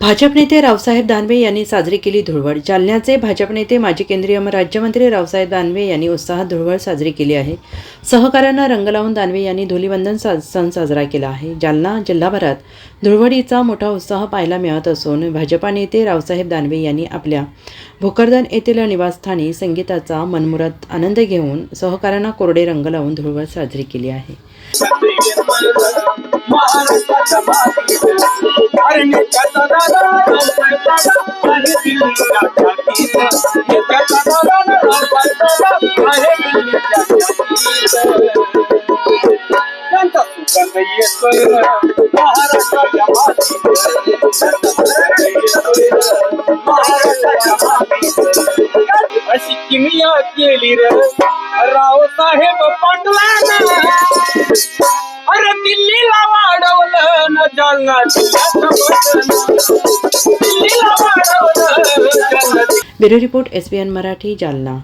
भाजप नेते रावसाहेब दानवे यांनी साजरी केली धुळवड. जालन्याचे भाजप नेते माजी केंद्रीय राज्यमंत्री रावसाहेब दानवे यांनी उत्साहात धुळवड साजरी केली आहे. सहकाऱ्यांना रंग लावून दानवे यांनी धुलीवंदन सा सण साजरा केला आहे. जालना जिल्हाभरात धुळवडीचा मोठा उत्साह पाहायला मिळत असून भाजपा नेते रावसाहेब दानवे यांनी आपल्या भोकरदन येथील निवासस्थानी संगीताचा मनमुरत आनंद घेऊन सहकाऱ्यांना कोरडे रंग लावून धुळवड साजरी केली आहे. महाराष्ट्राच्या मातीत Rao Saheb Dada bureau report S B N Marathi Jalna.